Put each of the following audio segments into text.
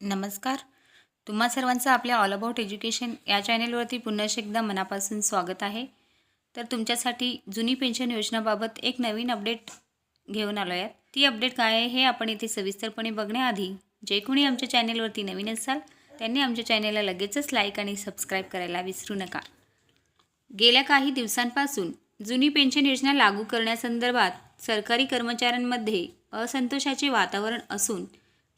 नमस्कार. तुम्हा सर्वांचं आपल्या ऑल अबाउट एज्युकेशन या चॅनेलवरती पुन्हा एकदा मनापासून स्वागत आहे. तर तुमच्यासाठी जुनी पेन्शन योजनाबाबत एक नवीन अपडेट घेऊन आलो आहे ती अपडेट काय आहे हे आपण इथे सविस्तरपणे बघण्याआधी जे कोणी आमच्या चॅनेलवरती नवीन असाल त्यांनी आमच्या चॅनेलला लगेचच लाईक आणि सबस्क्राईब करायला विसरू नका. गेल्या काही दिवसांपासून जुनी पेन्शन योजना लागू करण्यासंदर्भात सरकारी कर्मचाऱ्यांमध्ये असंतोषाचे वातावरण असून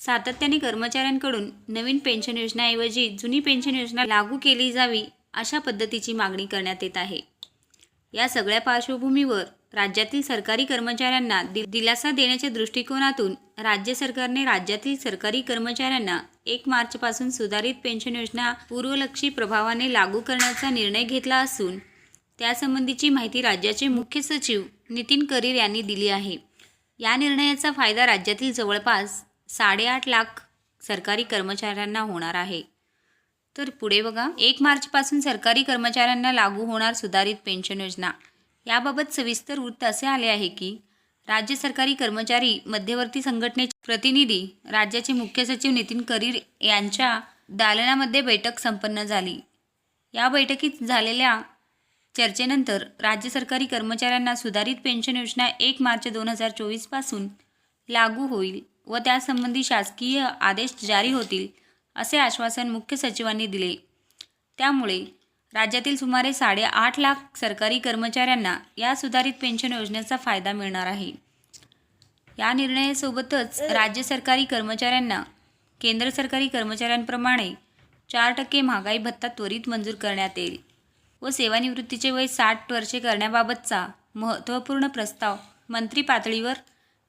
सातत्याने कर्मचाऱ्यांकडून नवीन पेन्शन योजनाऐवजी जुनी पेन्शन योजना लागू केली जावी अशा पद्धतीची मागणी करण्यात येत आहे. या सगळ्या पार्श्वभूमीवर राज्यातील सरकारी कर्मचाऱ्यांना दि दिलासा देण्याच्या दृष्टिकोनातून राज्य सरकारने राज्यातील सरकारी कर्मचाऱ्यांना एक मार्चपासून सुधारित पेन्शन योजना पूर्वलक्षी प्रभावाने लागू करण्याचा निर्णय घेतला असून त्यासंबंधीची माहिती राज्याचे मुख्य सचिव नितीन करीर यांनी दिली आहे. या निर्णयाचा फायदा राज्यातील जवळपास साडेआठ लाख सरकारी कर्मचाऱ्यांना होणार आहे. तर पुढे बघा. एक मार्चपासून सरकारी कर्मचाऱ्यांना लागू होणार सुधारित पेन्शन योजना. याबाबत सविस्तर वृत्त असे आले आहे की राज्य सरकारी कर्मचारी मध्यवर्ती संघटनेचे प्रतिनिधी राज्याचे मुख्य सचिव नितीन करीर यांच्या दालनामध्ये बैठक संपन्न झाली. या बैठकीत झालेल्या चर्चेनंतर राज्य सरकारी कर्मचाऱ्यांना सुधारित पेन्शन योजना एक मार्च दोन हजार चोवीसपासून लागू होईल. व त्यासंबंधी शासकीय आदेश जारी होतील असे आश्वासन मुख्य सचिवांनी दिले. त्यामुळे राज्यातील सुमारे साडेआठ लाख सरकारी कर्मचाऱ्यांना या सुधारित पेन्शन योजनेचा फायदा मिळणार आहे. या निर्णयासोबतच राज्य सरकारी कर्मचाऱ्यांना केंद्र सरकारी कर्मचाऱ्यांप्रमाणे चार टक्के महागाई भत्ता त्वरित मंजूर करण्यात येईल व सेवानिवृत्तीचे वय साठ वर्षे करण्याबाबतचा महत्त्वपूर्ण प्रस्ताव मंत्री पातळीवर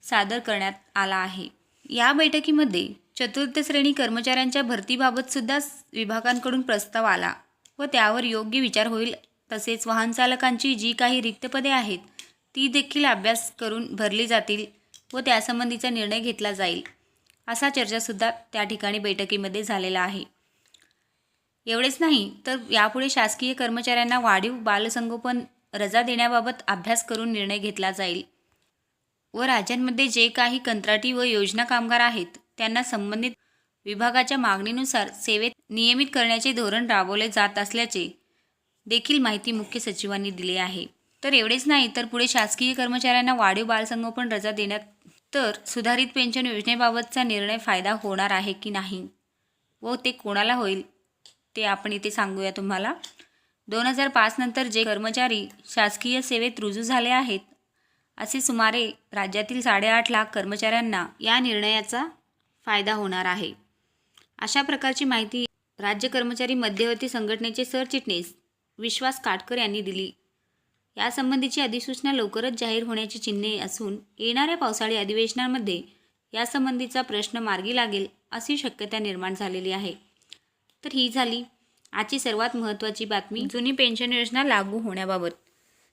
सादर करण्यात आला आहे. या बैठकीमध्ये चतुर्थ श्रेणी कर्मचाऱ्यांच्या भरतीबाबत सुद्धा विभागांकडून प्रस्ताव आला व त्यावर योग्य विचार होईल तसेच वाहन चालकांची जी काही रिक्त पदे आहेत ती देखील अभ्यास करून भरली जातील व त्यासंबंधीचा निर्णय घेतला जाईल असा चर्चासुद्धा त्या ठिकाणी बैठकीमध्ये झालेला आहे. एवढेच नाही तर यापुढे शासकीय कर्मचाऱ्यांना वाढीव बालसंगोपन रजा देण्याबाबत अभ्यास करून निर्णय घेतला जाईल. व राज्यांमध्ये जे काही कंत्राटी व योजना कामगार आहेत त्यांना संबंधित विभागाच्या मागणीनुसार सेवेत नियमित करण्याचे धोरण राबवले जात असल्याचे देखील माहिती मुख्य सचिवांनी दिली आहे. तर एवढेच नाही तर पुढे शासकीय कर्मचाऱ्यांना वाढीव बालसंगोपन रजा देण्यात तर सुधारित पेन्शन योजनेबाबतचा निर्णय फायदा होणार आहे की नाही? व ते कोणाला होईल ते आपण इथे सांगूया तुम्हाला. दोन हजार पाचनंतर जे कर्मचारी शासकीय सेवेत रुजू झाले आहेत असे सुमारे राज्यातील साडेआठ लाख कर्मचाऱ्यांना या निर्णयाचा फायदा होणार आहे. अशा प्रकारची माहिती राज्य कर्मचारी मध्यवर्ती संघटनेचे सरचिटणीस विश्वास काटकर यांनी दिली. यासंबंधीची अधिसूचना लवकरच जाहीर होण्याची चिन्हे असून येणाऱ्या पावसाळी अधिवेशनामध्ये यासंबंधीचा प्रश्न मार्गी लागेल अशी शक्यता निर्माण झालेली आहे. तर ही झाली आजची सर्वात महत्त्वाची बातमी. जुनी पेन्शन योजना लागू होण्याबाबत.